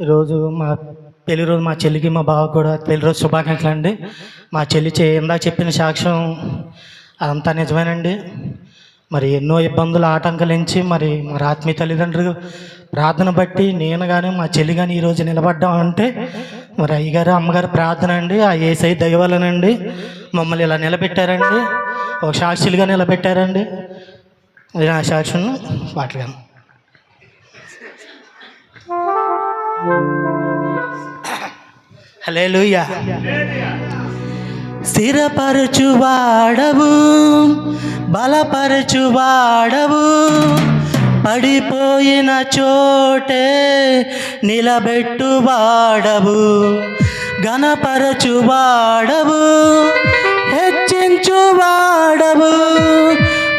ఈరోజు మా పెళ్ళి రోజు మా చెల్లికి మా బావ కూడా పెళ్ళి రోజు శుభాకాంక్షలు అండి. మా చెల్లి చే ఇందాక చెప్పిన సాక్ష్యం అదంతా నిజమేనండి. మరి ఎన్నో ఇబ్బందులు ఆటంకలించి మరి మరి ఆత్మీయ తల్లిదండ్రులు ప్రార్థన బట్టి నేను కానీ మా చెల్లి కానీ ఈరోజు నిలబడ్డాం అంటే మరి అయ్యగారు అమ్మగారు ప్రార్థన అండి. ఆ ఏసై దయవలనండి మమ్మల్ని ఇలా నిలబెట్టారండి. ఒక సాక్షులుగా నిలబెట్టారండి. ఇది నా సాక్షులను పాటలు హలేలుయా స్థిరపరచువాడవు బలపరచువాడవు. పడిపోయిన చోటే నిలబెట్టువాడవు గణపరచువాడవు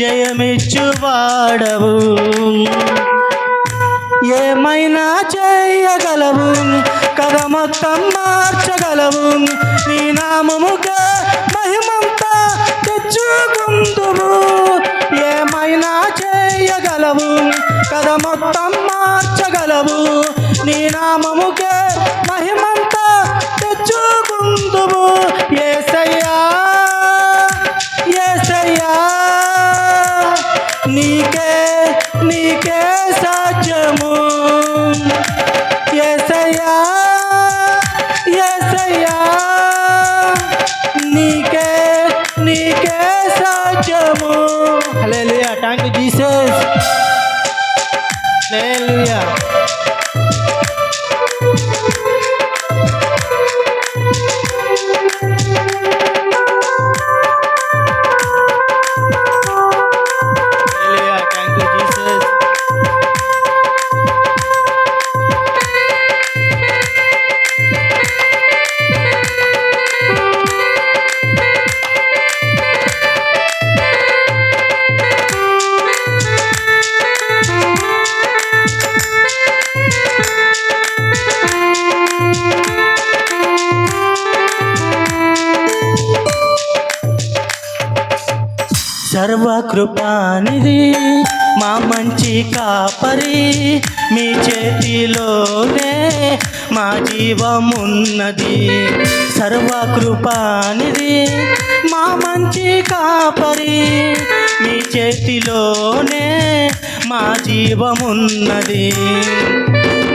జయమిచ్చువాడవు ఏమైనా చేయగలవు? కథ మొత్తం మార్చగలవు. నీ నామముగా మహిమంతా తెచ్చుకుందువు. ఏమైనా చేయగలవు? కథ మొత్తం మార్చగలవు. నీ నామముకే మహిమంతా తెచ్చుకుందువు. ఏసయ్యా ఏసయ్యా సాధ్యము hallelujah thank you Jesus hallelujah సర్వకృపానిది మా మంచి కాపరి మీ చేతిలోనే మా జీవమున్నది. సర్వకృపానిది మా మంచి కాపరి మీ చేతిలోనే మా జీవమున్నది.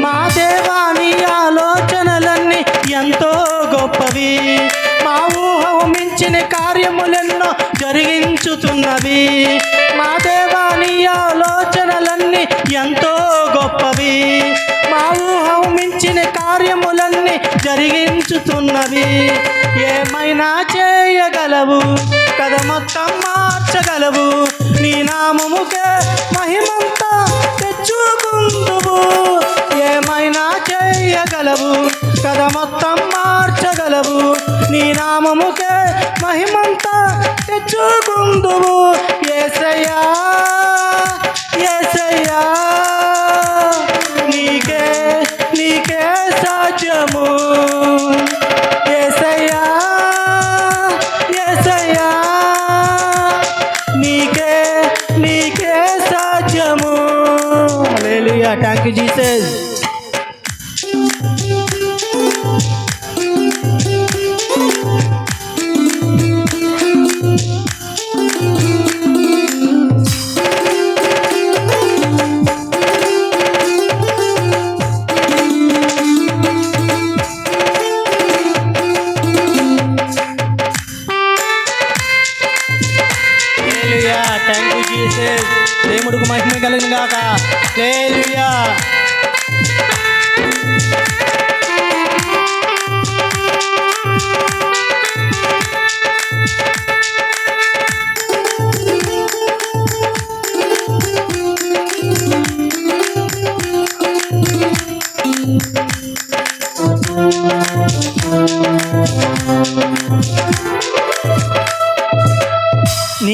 మా దేవాని ఆలోచనలన్నీ ఎంతో గొప్పవి. ఇచ్చిన కార్యములెన్నో జరిగించుతున్నవి. మా దేవాని ఆలోచనలన్నీ ఎంతో గొప్పవి. మా ఊహం మించిన కార్యములన్నీ జరిగించుతున్నవి. ఏమైనా చేయగలవు? కథ మొత్తం మార్చగలవు. నీ నామముకే మహిమంతా తెచ్చుకుందువు. ఏమైనా చేయగలవు? కథ మొత్తం మార్చగలవు. నీ నామముకే మహిమంతా తెచ్చుకుందువు. ఏసయ్యా ఏసయ్యా నీకే నీకే సాధ్యము ఏసయ్యా ఏసయ్యా నీకే నీకే సాధ్యము thank you Jesus thank you Jesus దేవుడికి మహిమ కలిగిన గాక.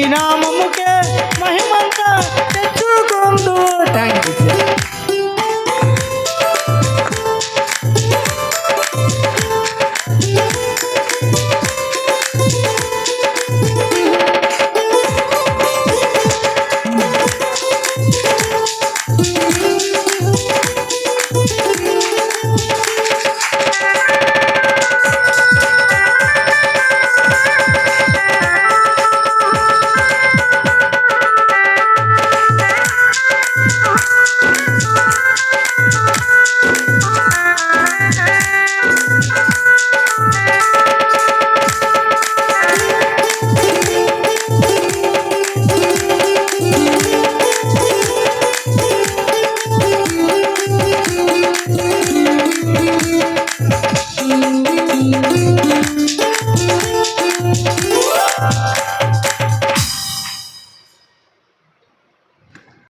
श्रीराममुख